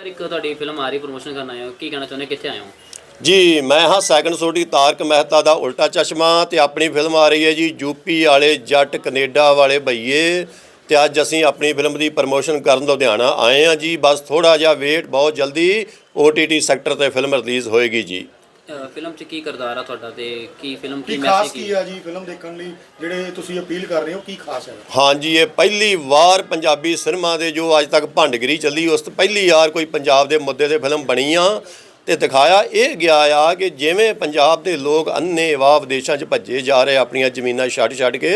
Sir, ਇੱਕ ਤੁਹਾਡੀ film ਆ ਰਹੀ ਪ੍ਰੋਮੋਸ਼ਨ ਕਰਨ ਆਏ ਹੋ। ਕੀ ਕਹਿਣਾ ਚਾਹੁੰਦੇ? ਕਿੱਥੇ ਆਏ ਹੋ? ਜੀ, ਮੈਂ ਹਾਂ ਸੈਕੰਡ ਸੋਢੀ ਤਾਰਕ ਮਹਿਤਾ ਦਾ ਉਲਟਾ ਚਸ਼ਮਾ ਤੇ ਆਪਣੀ ਫਿਲਮ ਆ ਰਹੀ ਹੈ ਜੀ, ਯੂਪੀ ਵਾਲੇ ਜੱਟ ਕੈਨੇਡਾ ਵਾਲੇ ਭਈਏ। ਤੇ ਅੱਜ ਅਸੀਂ ਆਪਣੀ ਫਿਲਮ ਦੀ ਪ੍ਰਮੋਸ਼ਨ ਕਰਨ ਲੁਧਿਆਣਾ ਆਏ ਹਾਂ ਜੀ। ਬਸ ਥੋੜਾ ਜਿਹਾ ਵੇਟ ਬਹੁਤ ਜਲਦੀ OTT ਸੈਕਟਰ ਤੇ ਫਿਲਮ ਰਿਲੀਜ਼ ਹੋਏਗੀ ਜੀ। ਫਿਲਮ 'ਚ ਕੀ ਕਿਰਦਾਰ ਆ ਤੁਹਾਡਾ ਤੇ ਕੀ ਫਿਲਮ ਕੀ ਕੀ ਖਾਸ ਮੈਸੇਜ ਕੀ ਆ ਜੀ ਫਿਲਮ ਦੇਖਣ ਲਈ? ਜਿਹੜੇ ਤੁਸੀਂ ਅਪੀਲ ਕਰ ਰਹੇ ਹੋ ਕੀ ਖਾਸ ਹੈ? ਹਾਂਜੀ ਇਹ ਪਹਿਲੀ ਵਾਰ ਪੰਜਾਬੀ ਸਿਨੇਮਾ ਦੇ ਜੋ ਅੱਜ ਤੱਕ ਭੰਡਗਰੀ ਚੱਲੀ ਉਸ ਤੋਂ ਪਹਿਲੀ ਵਾਰ ਕੋਈ ਪੰਜਾਬ ਦੇ ਮੁੱਦੇ ਤੇ ਫਿਲਮ ਬਣੀ ਆ ਤੇ ਦਿਖਾਇਆ। ਇਹ ਗਿਆ ਆ ਕਿ ਜਿਵੇਂ ਪੰਜਾਬ ਦੇ ਲੋਕ ਅੰਨੇ ਵਾਹ ਵਿਦੇਸ਼ਾਂ 'ਚ ਭੱਜੇ ਜਾ ਰਹੇ ਆਪਣੀਆਂ ਜ਼ਮੀਨਾਂ ਛੱਡ ਛੱਡ ਕੇ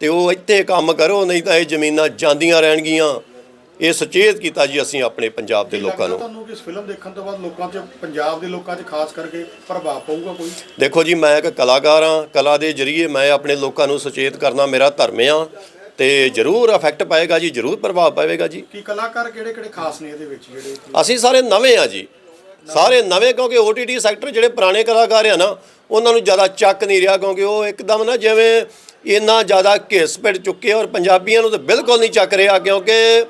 ਤੇ ਉਹ ਇੱਥੇ ਕੰਮ ਕਰੋ ਨਹੀਂ ਤਾਂ ਇਹ ਜ਼ਮੀਨਾਂ ਜਾਂਦੀਆਂ ਰਹਿਣਗੀਆਂ। ਇਹ ਸੁਚੇਤ ਕੀਤਾ ਜੀ ਅਸੀਂ ਆਪਣੇ ਪੰਜਾਬ ਦੇ ਲੋਕਾਂ ਨੂੰ। ਤੁਹਾਨੂੰ ਇਸ ਫਿਲਮ ਦੇਖਣ ਤੋਂ ਬਾਅਦ ਲੋਕਾਂ 'ਚ ਪੰਜਾਬ ਦੇ ਲੋਕਾਂ 'ਚ ਖਾਸ ਕਰਕੇ ਪ੍ਰਭਾਵ ਪਊਗਾ ਕੋਈ? ਦੇਖੋ ਜੀ ਮੈਂ ਇੱਕ ਕਲਾਕਾਰ ਹਾਂ। ਕਲਾ ਦੇ ਜ਼ਰੀਏ ਮੈਂ ਆਪਣੇ ਲੋਕਾਂ ਨੂੰ ਸੁਚੇਤ ਕਰਨਾ ਮੇਰਾ ਧਰਮ ਆ ਤੇ ਜ਼ਰੂਰ ਇਫੈਕਟ ਪਾਏਗਾ ਜੀ ਜ਼ਰੂਰ ਪ੍ਰਭਾਵ ਪਵੇਗਾ ਜੀ। ਕੀ ਕਲਾਕਾਰ ਕਿਹੜੇ ਕਿਹੜੇ ਖਾਸ ਨੇ ਇਹਦੇ ਵਿੱਚ ਜਿਹੜੇ ਅਸੀਂ ਸਾਰੇ ਨਵੇਂ ਆ ਜੀ। ਸਾਰੇ ਨਵੇਂ ਕਿਉਂਕਿ OTT ਸੈਕਟਰ ਜਿਹੜੇ ਪੁਰਾਣੇ ਕਲਾਕਾਰ ਆ ਨਾ ਉਹਨਾਂ ਨੂੰ ਜ਼ਿਆਦਾ ਚੱਕ ਨਹੀਂ ਰਿਹਾ ਕਿਉਂਕਿ ਉਹ ਇੱਕਦਮ ਨਾ ਜਿਵੇਂ ਇੰਨਾ ਜ਼ਿਆਦਾ ਘਿਸ ਪਿੜ ਚੁੱਕੇ ਔਰ ਪੰਜਾਬੀਆਂ ਨੂੰ ਤਾਂ ਬਿਲਕੁਲ ਨਹੀਂ ਚੱਕ ਰਿਹਾ ਕਿਉਂਕਿ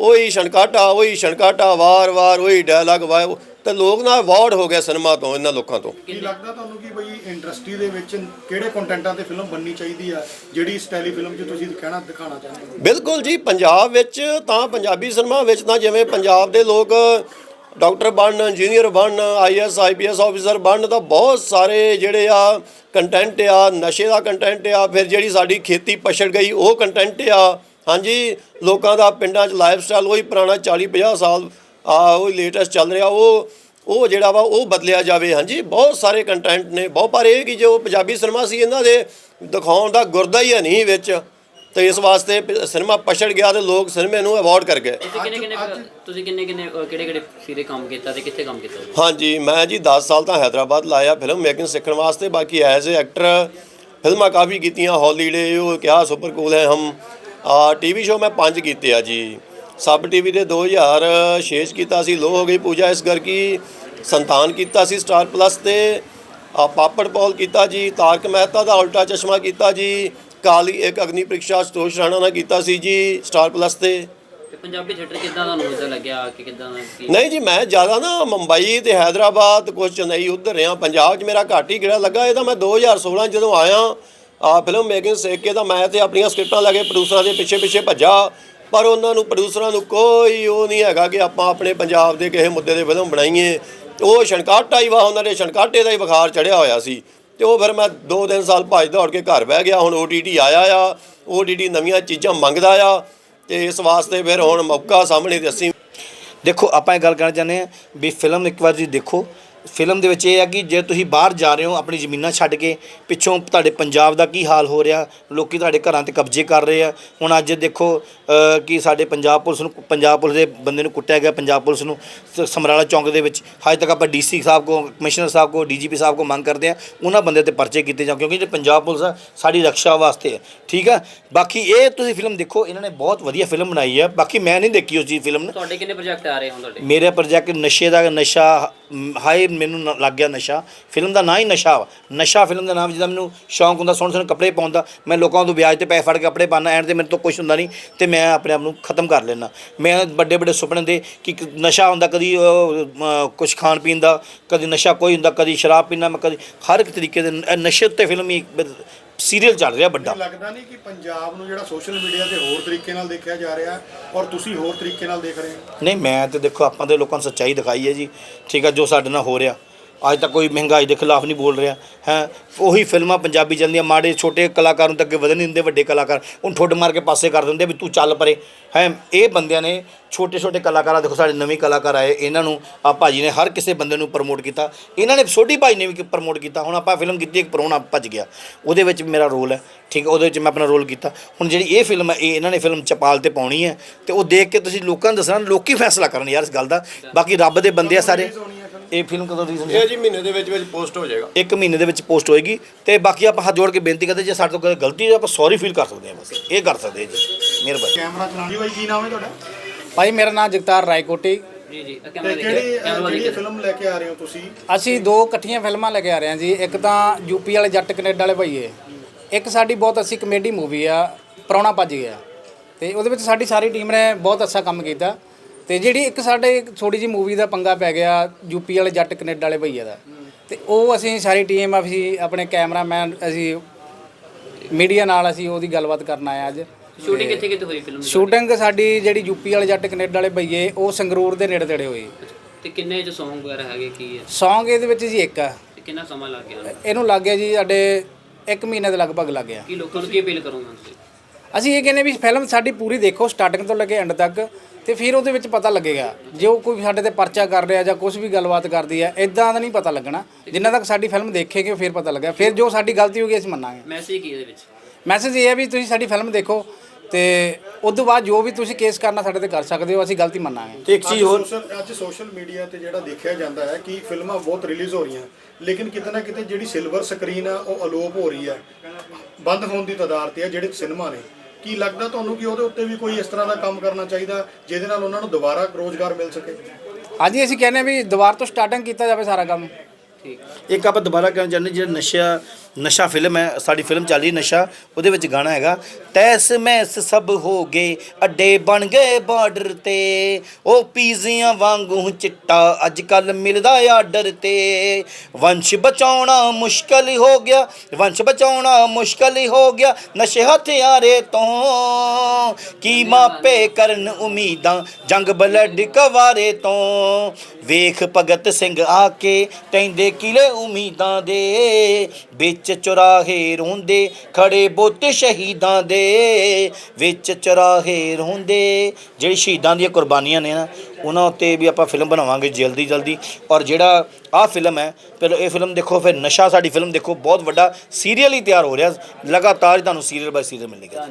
ਉਹੀ ਛਣਕਾਟਾ ਉਹੀ ਛਣਕਾਟਾ ਵਾਰ-ਵਾਰ ਉਹੀ ਡਾਇਲੌਗ ਵਾਰ ਤੇ ਲੋਕ ਨਾ ਅਵਾਰਡ ਹੋ ਗਿਆ ਸਿਨੇਮਾ ਤੋਂ ਇਹਨਾਂ ਲੋਕਾਂ ਤੋਂ। ਕੀ ਲੱਗਦਾ ਤੁਹਾਨੂੰ ਕਿ ਬਈ ਇੰਡਸਟਰੀ ਦੇ ਵਿੱਚ ਕਿਹੜੇ ਕੰਟੈਂਟਾਂ ਤੇ ਫਿਲਮ ਬਣਨੀ ਚਾਹੀਦੀ ਆ ਜਿਹੜੀ ਇਸ ਟੈਲੀ ਫਿਲਮ 'ਚ ਤੁਸੀਂ ਕਹਿਣਾ ਦਿਖਾਣਾ ਚਾਹੁੰਦੇ ਹੋ? ਬਿਲਕੁਲ ਜੀ ਪੰਜਾਬ ਵਿੱਚ ਤਾਂ ਪੰਜਾਬੀ ਸਿਨੇਮਾ ਵਿੱਚ ਤਾਂ ਜਿਵੇਂ ਪੰਜਾਬ ਦੇ ਲੋਕ ਡਾਕਟਰ ਬਣਨ ਇੰਜੀਨੀਅਰ ਬਣਨ ਆਈਐਸ ਆਈਪੀਐਸ ਆਫੀਸਰ ਬਣਨ ਤਾਂ ਬਹੁਤ ਸਾਰੇ ਜਿਹੜੇ ਆ ਕੰਟੈਂਟ ਆ ਨਸ਼ੇ ਦਾ ਕੰਟੈਂਟ ਆ ਫਿਰ ਜਿਹੜੀ ਸਾਡੀ ਖੇਤੀ ਪਛੜ ਗਈ ਉਹ ਕੰਟੈਂਟ ਆ। ਹਾਂਜੀ ਲੋਕਾਂ ਦਾ ਪਿੰਡਾਂ 'ਚ ਲਾਈਫ ਸਟਾਈਲ ਉਹੀ ਪੁਰਾਣਾ 40 50 ਸਾਲ ਆ ਉਹ ਲੇਟੈਸਟ ਚੱਲ ਰਿਹਾ ਉਹ ਉਹ ਜਿਹੜਾ ਵਾ ਉਹ ਬਦਲਿਆ ਜਾਵੇ ਹਾਂਜੀ। ਬਹੁਤ ਸਾਰੇ ਕੰਟੈਂਟ ਨੇ ਬਹੁਤ ਪਰ ਇਹ ਕਿ ਜੋ ਪੰਜਾਬੀ ਸਿਨੇਮਾ ਸੀ ਇਹਨਾਂ ਦੇ ਦਿਖਾਉਣ ਦਾ ਗੁਰਦਾ ਹੀ ਹੈ ਨਹੀਂ ਵਿੱਚ। ਤੇ ਇਸ ਵਾਸਤੇ ਸਿਨੇਮਾ ਪਛੜ ਗਿਆ ਤੇ ਲੋਕ ਸਿਨੇਮੇ ਨੂੰ ਅਵਾਇਡ ਕਰ ਗਏ। ਤੁਸੀਂ ਕਿੰਨੇ ਕਿੰਨੇ ਤੁਸੀਂ ਕਿੰਨੇ ਕਿੰਨੇ ਕਿਹੜੇ ਕਿਹੜੇ ਸੀਰੇ ਕੰਮ ਕੀਤਾ ਤੇ ਕਿੱਥੇ ਕੰਮ ਕੀਤਾ ਹਾਂਜੀ ਮੈਂ ਜੀ 10 ਸਾਲ ਤਾਂ ਹੈਦਰਾਬਾਦ ਲਾਇਆ ਫਿਲਮ ਮੇਕਿੰਗ ਸਿੱਖਣ ਵਾਸਤੇ ਬਾਕੀ ਐਜ਼ ਅ ਐਕਟਰ ਫਿਲਮਾਂ ਕਾਫੀ ਕੀਤੀਆਂ ਹੌਲੀਡੇ ਉਹ ਕਿਆ ਸੁਪਰ ਕੂਲ ਹੈ ਹਮ ਆ ਟੀਵੀ ਸ਼ੋਅ ਮੈਂ ਪੰਜ ਕੀਤੇ ਆ ਜੀ। ਸਬ ਟੀਵੀ ਦੇ 2006 ਚ ਕੀਤਾ ਸੀ ਲੋ ਹੋ ਗਈ ਪੂਜਾ ਇਸ ਘਰ ਕੀ। ਸੰਤਾਨ ਕੀਤਾ ਸੀ ਸਟਾਰ ਪਲੱਸ ਤੇ। ਆ ਪਾਪੜ ਪੌਲ ਕੀਤਾ ਜੀ ਤਾਰਕ ਮਹਿਤਾ ਦਾ ਉਲਟਾ ਚਸ਼ਮਾ ਕੀਤਾ ਜੀ। ਕਾਲੀ ਇੱਕ ਅਗਨੀ ਪ੍ਰੀਖਿਆ ਸਤੋਸ਼ ਰਾਣਾ ਨਾਲ ਕੀਤਾ ਸੀ ਜੀ ਸਟਾਰ ਪਲੱਸ ਤੇ। ਤੇ ਪੰਜਾਬੀ ਥੀਏਟਰ ਕਿੱਦਾਂ ਤੁਹਾਨੂੰ ਉਹਦਾ ਲੱਗਿਆ ਕਿ ਕਿੱਦਾਂ ਦਾ ਕੀ? ਨਹੀਂ ਜੀ ਮੈਂ ਜ਼ਿਆਦਾ ਨਾ ਮੁੰਬਈ ਤੇ ਹੈਦਰਾਬਾਦ ਕੁਝ ਚੇਨਈ ਉਧਰ ਰਿਹਾ। ਪੰਜਾਬ 'ਚ ਮੇਰਾ ਘੱਟ ਹੀ ਗੇੜਾ ਲੱਗਾ। ਇਹ ਤਾਂ ਮੈਂ 2016 'ਚ ਜਦੋਂ ਆਇਆ ਆ ਫਿਲਮ ਮੇਕਿੰਗ ਸਿੱਖ ਕੇ ਤਾਂ ਮੈਂ ਤੇ ਆਪਣੀਆਂ ਸਕ੍ਰਿਪਟਾਂ ਲੈ ਕੇ ਪ੍ਰੋਡਿਊਸਰਾਂ ਦੇ ਪਿੱਛੇ ਪਿੱਛੇ ਭੱਜਾ, ਪਰ ਉਹਨਾਂ ਨੂੰ ਪ੍ਰੋਡਿਊਸਰਾਂ ਨੂੰ ਕੋਈ ਉਹ ਨਹੀਂ ਹੈਗਾ ਕਿ ਆਪਾਂ ਆਪਣੇ ਪੰਜਾਬ ਦੇ ਕਿਸੇ ਮੁੱਦੇ ਦੇ ਫਿਲਮ ਬਣਾਈਏ। ਉਹ ਛਣਕਾਟਾ ਹੀ ਵਾ, ਉਹਨਾਂ ਦੇ ਛਣਕਾਟੇ ਦਾ ਹੀ ਬੁਖਾਰ ਚੜਿਆ ਹੋਇਆ ਸੀ। ਤੇ ਉਹ ਫਿਰ ਮੈਂ 2-3 ਸਾਲ ਭੱਜ ਦੌੜ ਕੇ ਘਰ ਬਹਿ ਗਿਆ, ਹੁਣ OTT ਆਇਆ ਆ। OTT ਨਵੀਆਂ ਚੀਜ਼ਾਂ ਮੰਗਦਾ ਆ ਤੇ ਇਸ ਵਾਸਤੇ ਫਿਰ ਹੁਣ ਮੌਕਾ ਸਾਹਮਣੇ ਤੇ ਅਸੀਂ ਦੇਖੋ, ਆਪਾਂ ਇਹ ਗੱਲ ਕਰਨਾ ਚਾਹੁੰਦੇ ਹਾਂ ਵੀ ਫਿਲਮ ਇੱਕ ਵਾਰ ਜੀ ਦੇਖੋ ਫਿਲਮ ਦੇ ਵਿੱਚ ਇਹ ਹੈ ਕਿ ਜੇ ਤੁਸੀਂ ਬਾਹਰ ਜਾ ਰਹੇ ਹੋ ਆਪਣੀ ਜ਼ਮੀਨਾਂ ਛੱਡ ਕੇ ਪਿੱਛੋਂ ਤੁਹਾਡੇ ਪੰਜਾਬ ਦਾ ਕੀ ਹਾਲ ਹੋ ਰਿਹਾ ਲੋਕੀ ਤੁਹਾਡੇ ਘਰਾਂ ਤੇ ਕਬਜ਼ੇ ਕਰ ਰਹੇ ਆ। ਹੁਣ ਅੱਜ ਦੇਖੋ ਅ, ਕਿ ਸਾਡੇ ਪੰਜਾਬ ਪੁਲਿਸ ਨੂੰ ਪੰਜਾਬ ਪੁਲਿਸ ਦੇ ਬੰਦੇ ਨੂੰ ਕੁੱਟਿਆ ਗਿਆ ਪੰਜਾਬ ਪੁਲਿਸ ਨੂੰ ਸ- ਸਮਰਾਲਾ ਚੌਂਕ ਦੇ ਵਿੱਚ। ਹਜੇ ਤੱਕ ਆਪਾਂ ਡੀਸੀ ਸਾਹਿਬ ਕੋ ਕਮਿਸ਼ਨਰ ਸਾਹਿਬ ਕੋ ਡੀਜੀਪੀ ਸਾਹਿਬ ਕੋ ਮੰਗ ਕਰਦੇ ਆ ਉਹਨਾਂ ਬੰਦੇ ਤੇ ਪਰਚੇ ਕੀਤੇ ਜਾਣ ਕਿਉਂਕਿ ਜਿਹੜੇ ਪੰਜਾਬ ਪੁਲਿਸ ਆ ਸਾਡੀ ਰੱਖਿਆ ਵਾਸਤੇ ਹੈ ਠੀਕ ਆ? ਬਾਕੀ ਇਹ ਤੁਸੀਂ ਫਿਲਮ ਦੇਖੋ ਇਹਨਾਂ ਨੇ ਬਹੁਤ ਵਧੀਆ ਫਿਲਮ ਬਣਾਈ ਹੈ ਬਾਕੀ ਮੈਂ ਨਹੀਂ ਦੇਖੀ ਉਸ ਚੀਜ਼ ਫਿਲਮ ਨੂੰ। ਤੁਹਾਡੇ ਕਿੰਨੇ ਪ੍ਰੋਜੈਕਟ ਆ ਰਹੇ ਹੁਣ ਤੁਹਾਡੇ? ਮੇਰੇ ਪ੍ਰੋਜੈਕਟ ਨਸ਼ੇ ਦਾ ਨਸ਼ਾ ਹਾਏ, ਮੈਨੂੰ ਨ- ਲੱਗ ਗਿਆ ਨਸ਼ਾ। ਫਿਲਮ ਦਾ ਨਾਂ ਹੀ ਨਸ਼ਾ ਵਾ। ਨਸ਼ਾ ਫਿਲਮ ਦਾ ਨਾਮ ਜਿਹਦਾ ਮੈਨੂੰ ਸ਼ੌਂਕ ਹੁੰਦਾ, ਸੋਹਣੇ ਸੋਹਣੇ ਕੱਪੜੇ ਪਾਉਣ ਦਾ, ਮੈਂ ਲੋਕਾਂ ਤੋਂ ਵਿਆਜ ਤੇ ਪੈਸੇ ਫੜ ਕੇ ਕੱਪੜੇ ਪਾਉਣਾ ਐਂਡ ਤੇ ਮੇਰੇ ਤੋਂ ਕੁਝ ਹੁੰਦਾ ਨਹੀਂ, ਤੇ ਮੈਂ ਆਪਣੇ ਆਪ ਨੂੰ ਖਤਮ ਕਰ ਲੈਣਾ ਮੈਂ ਵੱਡੇ ਵੱਡੇ ਸੁਪਨੇ ਦੇ ਕਿ ਇੱਕ ਨਸ਼ਾ ਹੁੰਦਾ, ਕਦੀ ਕੁਝ ਖਾਣ ਪੀਣ ਦਾ, ਕਦੀ ਨਸ਼ਾ ਕੋਈ ਹੁੰਦਾ, ਕਦੀ ਸ਼ਰਾਬ ਪੀਣਾ ਮੈਂ ਕਦੀ ਹਰ ਇੱਕ ਤਰੀਕੇ ਦੇ ਨ- ਨਸ਼ੇ ਉੱਤੇ ਫਿਲਮ ਹੀ ਸੀਰੀਅਲ ਚੱਲ ਰਿਹਾ ਵੱਡਾ। ਲੱਗਦਾ ਨਹੀਂ ਕਿ ਪੰਜਾਬ ਨੂੰ ਜਿਹੜਾ ਸੋਸ਼ਲ ਮੀਡੀਆ ਤੇ ਹੋਰ ਤਰੀਕੇ ਨਾਲ ਦੇਖਿਆ ਜਾ ਰਿਹਾ ਔਰ ਤੁਸੀਂ ਹੋਰ ਤਰੀਕੇ ਨਾਲ ਦੇਖ ਰਹੇ ਹੋ? ਨਹੀਂ ਮੈਂ ਤੇ ਦੇਖੋ ਆਪਾਂ ਤੇ ਲੋਕਾਂ ਨੂੰ ਸੱਚਾਈ ਦਿਖਾਈ ਹੈ ਜੀ। ਠੀਕ ਹੈ ਜੋ ਸਾਡੇ ਨਾਲ ਹੋ ਰਿਹਾ। ਅੱਜ ਤੱਕ ਕੋਈ ਮਹਿੰਗਾਈ ਦੇ ਖਿਲਾਫ ਨਹੀਂ ਬੋਲ ਰਿਹਾ, ਹੈ। ਉਹੀ ਫਿਲਮਾਂ ਪੰਜਾਬੀ ਚੱਲਦੀਆਂ, ਮਾੜੇ ਛੋਟੇ ਕਲਾਕਾਰ ਨੂੰ ਤਾਂ ਅੱਗੇ ਵਧਣ ਨਹੀਂ ਦਿੰਦੇ, ਵੱਡੇ ਕਲਾਕਾਰ ਉਹਨੂੰ ਠੁੱਡ ਮਾਰ ਕੇ ਪਾਸੇ ਕਰ ਦਿੰਦੇ ਵੀ ਤੂੰ ਚੱਲ ਪਰੇ। ਹੈ, ਇਹ ਬੰਦਿਆਂ ਨੇ ਛੋਟੇ ਛੋਟੇ ਕਲਾਕਾਰਾਂ, ਦੇਖੋ ਸਾਡੇ ਨਵੇਂ ਕਲਾਕਾਰ ਆਏ, ਇਹਨਾਂ ਨੂੰ ਆ ਭਾਜੀ ਨੇ ਹਰ ਕਿਸੇ ਬੰਦੇ ਨੂੰ ਪ੍ਰਮੋਟ ਕੀਤਾ। ਇਹਨਾਂ ਨੇ ਛੋਟੀ ਭਾਈ ਨੇ ਵੀ ਪ੍ਰਮੋਟ ਕੀਤਾ। ਹੁਣ ਆਪਾਂ ਫਿਲਮ ਕੀਤੀ, ਇੱਕ ਪਰੋਣਾ ਭੱਜ ਗਿਆ। ਉਹਦੇ ਵਿੱਚ ਮੇਰਾ ਰੋਲ ਹੈ, ਠੀਕ ਹੈ ਉਹਦੇ ਵਿੱਚ ਮੈਂ ਆਪਣਾ ਰੋਲ ਕੀਤਾ। ਹੁਣ ਜਿਹੜੀ ਇਹ ਫਿਲਮ ਹੈ, ਇਹ ਇਹਨਾਂ ਨੇ ਫਿਲਮ ਚਪਾਲ ਤੇ ਪਾਉਣੀ ਹੈ। ਤੇ ਉਹ ਦੇਖ ਕੇ ਤੁਸੀਂ ਲੋਕਾਂ ਨੂੰ ਦੱਸਣਾ, ਲੋਕੀ ਫੈਸਲਾ ਕਰਨ ਯਾਰ ਇਸ ਗੱਲ ਦਾ। ਬਾਕੀ ਰੱਬ ਦੇ ਬੰਦੇ ਆ ਸਾਰੇ। ਇਹ ਫਿਲਮ ਕਦੋਂ ਰਿਲੀਜ਼ ਹੋਣੀ ਹੈ? ਇਹ ਜੀ ਮਹੀਨੇ ਦੇ ਵਿੱਚ ਵਿੱਚ ਪੋਸਟ ਹੋ ਜਾਏਗਾ। ਇੱਕ ਮਹੀਨੇ ਦੇ ਵਿੱਚ ਪੋਸਟ ਹੋਏਗੀ ਤੇ ਬਾਕੀ ਆਪਾਂ ਹੱਥ ਜੋੜ ਕੇ ਬੇਨਤੀ ਕਰਦੇ ਜੇ ਸਾਡੇ ਤੋਂ ਕੋਈ ਗਲਤੀ ਹੋਈ ਆਪਾਂ ਸੌਰੀ ਫੀਲ ਕਰ ਸਕਦੇ ਹਾਂ ਬਸ। ਇਹ ਕਰ ਸਕਦੇ ਹਾਂ ਜੀ। ਮਿਹਰਬਾਨੀ। ਕੈਮਰਾ ਚਲਾਉਣ ਬਾਈ ਕੀ ਨਾਮ ਹੈ ਤੁਹਾਡਾ? ਭਾਈ ਮੇਰਾ ਨਾਮ ਜਗਤਾਰ ਰਾਏਕੋਟੀ। ਜੀ ਜੀ ਤੇ ਕੈਮਰਾ ਕਿਹੜੀ ਦੇਖਿਆ ਫਿਲਮ ਲੈ ਕੇ ਆ ਰਹੇ ਹੋ ਤੁਸੀਂ? ਅਸੀਂ ਦੋ ਇਕੱਠੀਆਂ ਫਿਲਮਾਂ ਲੈ ਕੇ ਆ ਰਹੇ ਹਾਂ ਜੀ। ਇੱਕ ਤਾਂ ਯੂਪੀ ਵਾਲੇ ਜੱਟ ਕੈਨੇਡਾ ਵਾਲੇ ਭਈਏ ਇੱਕ ਸਾਡੀ ਬਹੁਤ ਅੱਛੀ ਕਮੇਡੀ ਮੂਵੀ ਆ ਪ੍ਰਾਹੁਣਾ ਭੱਜ ਗਿਆ। ਤੇ ਉਹਦੇ ਵਿੱਚ ਸਾਡੀ ਸਾਰੀ ਟੀਮ ਨੇ ਬਹੁਤ ਅੱਛਾ ਕੰਮ ਕੀਤਾ। ਤੇ ਜਿਹੜੀ ਇੱਕ ਸਾਡੇ ਥੋੜੀ ਜਿਹੀ ਮੂਵੀ ਦਾ ਪੰਗਾ ਪੈ ਗਿਆ ਯੂਪੀ ਵਾਲੇ ਜੱਟ ਕੈਨੇਡਾ ਵਾਲੇ ਭਈਏ ਦਾ। ਤੇ ਉਹ ਅਸੀਂ ਸਾਰੀ ਟੀਮ ਅਸੀਂ ਆਪਣੇ ਕੈਮਰਾਮੈਨ ਅਸੀਂ ਮੀਡੀਆ ਨਾਲ ਅਸੀਂ ਉਹਦੀ ਗੱਲਬਾਤ ਕਰਨ ਆਏ ਅੱਜ। ਸ਼ੂਟਿੰਗ ਕਿੱਥੇ ਕਿੱਥੇ ਹੋਈ ਫਿਲਮ ਦੀ? ਸ਼ੂਟਿੰਗ ਸਾਡੀ ਜਿਹੜੀ ਯੂਪੀ ਵਾਲੇ ਜੱਟ ਕੈਨੇਡਾ ਵਾਲੇ ਭਈਏ ਉਹ ਸੰਗਰੂਰ ਦੇ ਨੇੜੇ ਤੇੜੇ ਹੋਈ ਤੇ ਕਿੰਨੇ ਚ Song ਵਗੈਰਾ ਹੈਗੇ ਕੀ ਹੈ? ਸੌਂਗ ਇਹਦੇ ਵਿੱਚ ਜੀ ਇੱਕ ਆ। ਤੇ ਕਿੰਨਾ ਸਮਾਂ ਲੱਗ ਗਿਆ? ਇਹਨੂੰ ਲੱਗ ਗਿਆ ਜੀ ਸਾਡੇ 1 ਮਹੀਨੇ ਦੇ ਲਗਭਗ ਲੱਗ ਗਿਆ। ਕੀ ਲੋਕਾਂ ਨੂੰ ਕੀ ਅਪੀਲ ਕਰੋਗੇ ਤੁਸੀਂ? ਅਸੀਂ ਇਹ ਕਹਿੰਦੇ ਵੀ ਫਿਲਮ ਸਾਡੀ ਪੂਰੀ ਦੇਖੋ ਸਟਾਰਟਿੰਗ ਤੋਂ ਲੈ ਕੇ ਐਂਡ ਤੱਕ ਤੇ ਫਿਰ ਉਹਦੇ ਵਿੱਚ ਪਤਾ ਲੱਗੇਗਾ। ਜੋ ਕੋਈ ਸਾਡੇ ਤੇ ਪਰਚਾ ਕਰ ਰਿਹਾ ਜਾਂ ਕੁਝ ਵੀ ਗੱਲਬਾਤ ਕਰਦੀ ਹੈ ਇਦਾਂ ਦਾ ਨਹੀਂ ਪਤਾ ਲੱਗਣਾ। ਜਿੰਨਾ ਤੱਕ ਸਾਡੀ ਫਿਲਮ ਦੇਖੇਗੇ ਫਿਰ ਪਤਾ ਲੱਗੇਗਾ ਫਿਰ ਜੋ ਸਾਡੀ ਗਲਤੀ ਹੋਗੀ ਅਸੀਂ ਮੰਨਾਂਗੇ। ਮੈਸੇਜ ਕੀ ਇਹਦੇ ਵਿੱਚ? ਮੈਸੇਜ ਇਹ ਹੈ ਵੀ ਤੁਸੀਂ ਸਾਡੀ ਫਿਲਮ ਦੇਖੋ ਤੇ ਉਸ ਤੋਂ ਬਾਅਦ ਜੋ ਵੀ ਤੁਸੀਂ ਕੇਸ ਕਰਨਾ ਸਾਡੇ ਤੇ ਕਰ ਸਕਦੇ ਹੋ ਅਸੀਂ ਗਲਤੀ ਮੰਨਾਂਗੇ। ਤੇ ਇੱਕ ਚੀਜ਼ ਹੋਰ ਅੱਜ ਸੋਸ਼ਲ ਮੀਡੀਆ ਤੇ ਜਿਹੜਾ ਦੇਖਿਆ ਜਾਂਦਾ ਹੈ ਕਿ ਫਿਲਮਾਂ ਬਹੁਤ ਰਿਲੀਜ਼ ਹੋ ਰਹੀਆਂ। ਲੇਕਿਨ ਕਿਤੇ ਨਾ ਕਿਤੇ ਜਿਹੜੀ ਸਿਲਵਰ ਸਕਰੀਨ ਆ ਉਹ ਅਲੋਪ ਹੋ ਰਹੀ ਹੈ। ਬੰਦ ਹੋਣ ਦੀ ਤਦਾਰ ਤੇ ਹੈ ਜਿਹੜੇ ਸਿਨੇਮਾ ਨੇ। ਕੀ ਲੱਗਦਾ ਤੁਹਾਨੂੰ ਕਿ ਉਹਦੇ ਉੱਤੇ ਵੀ ਕੋਈ ਇਸ ਤਰ੍ਹਾਂ ਦਾ ਕੰਮ ਕਰਨਾ ਚਾਹੀਦਾ ਜਿਹਦੇ ਨਾਲ ਉਹਨਾਂ ਨੂੰ ਦੁਬਾਰਾ ਰੋਜ਼ਗਾਰ ਮਿਲ ਸਕੇ? ਅੱਜ ਅਸੀਂ ਕਹਿੰਦੇ ਵੀ ਦੁਬਾਰਾ ਤੋਂ ਸਟਾਰਟਿੰਗ ਕੀਤਾ ਜਾਵੇ ਸਾਰਾ ਕੰਮ। ਇੱਕ ਆਪਾਂ ਦੁਬਾਰਾ ਕਹਿਣਾ ਚਾਹੁੰਦੇ ਜਿਹੜਾ ਨਸ਼ਾ ਨਸ਼ਾ ਫਿਲਮ ਹੈ, ਸਾਡੀ ਫਿਲਮ ਚੱਲ ਰਹੀ ਨਸ਼ਾ, ਉਹਦੇ ਵਿੱਚ ਗਾਣਾ ਹੈਗਾ, ਤੈਸ ਮੈਸ ਸਭ ਹੋ ਗਏ, ਅੱਡੇ ਬਣ ਗਏ ਬਾਰਡਰ ਤੇ, ਉਹ ਪੀਜ਼ਿਆਂ ਵਾਂਗੂ ਚਿੱਟਾ ਅੱਜ ਕੱਲ ਮਿਲਦਾ ਆਰਡਰ ਤੇ। ਵੰਸ਼ ਬਚਾਉਣਾ ਮੁਸ਼ਕਲ ਹੋ ਗਿਆ, ਵੰਸ਼ ਬਚਾਉਣਾ ਮੁਸ਼ਕਲ ਹੀ ਹੋ ਗਿਆ, ਨਸ਼ੇ ਹਥਿਆਰੇ ਤੋਂ ਕੀ ਮਾਪੇ ਕਰਨ ਉਮੀਦਾਂ, ਜੰਗ ਬਲੱਡ ਕਵਾਰੇ ਤੋਂ। ਵੇਖ ਭਗਤ ਸਿੰਘ ਆ ਕੇ ਕਹਿੰਦੇ ਕਿਲੇ ਉਮੀਦਾਂ ਦੇ, ਵਿੱਚ ਚੁਰਾਹੇ ਰੋਂਦੇ, ਖੜੇ ਬੁੱਤ ਸ਼ਹੀਦਾਂ ਦੇ, ਵਿੱਚ ਚੁਰਾਹੇ ਰੋਂਦੇ। ਜਿਹੜੀ ਸ਼ਹੀਦਾਂ ਦੀਆਂ ਕੁਰਬਾਨੀਆਂ ਨੇ ਨਾ, ਉਹਨਾਂ ਉੱਤੇ ਵੀ ਆਪਾਂ ਫਿਲਮ ਬਣਾਵਾਂਗੇ ਜਲਦੀ ਜਲਦੀ। ਔਰ ਜਿਹੜਾ ਆਹ ਫਿਲਮ ਹੈ, ਫਿਰ ਇਹ ਫਿਲਮ ਦੇਖੋ, ਫਿਰ ਨਸ਼ਾ ਸਾਡੀ ਫਿਲਮ ਦੇਖੋ, ਬਹੁਤ ਵੱਡਾ ਸੀਰੀਅਲ ਹੀ ਤਿਆਰ ਹੋ ਰਿਹਾ। ਲਗਾਤਾਰ ਤੁਹਾਨੂੰ ਸੀਰੀਅਲ ਬਾਈ ਸੀਰੀਅਲ ਮਿਲੇਗਾ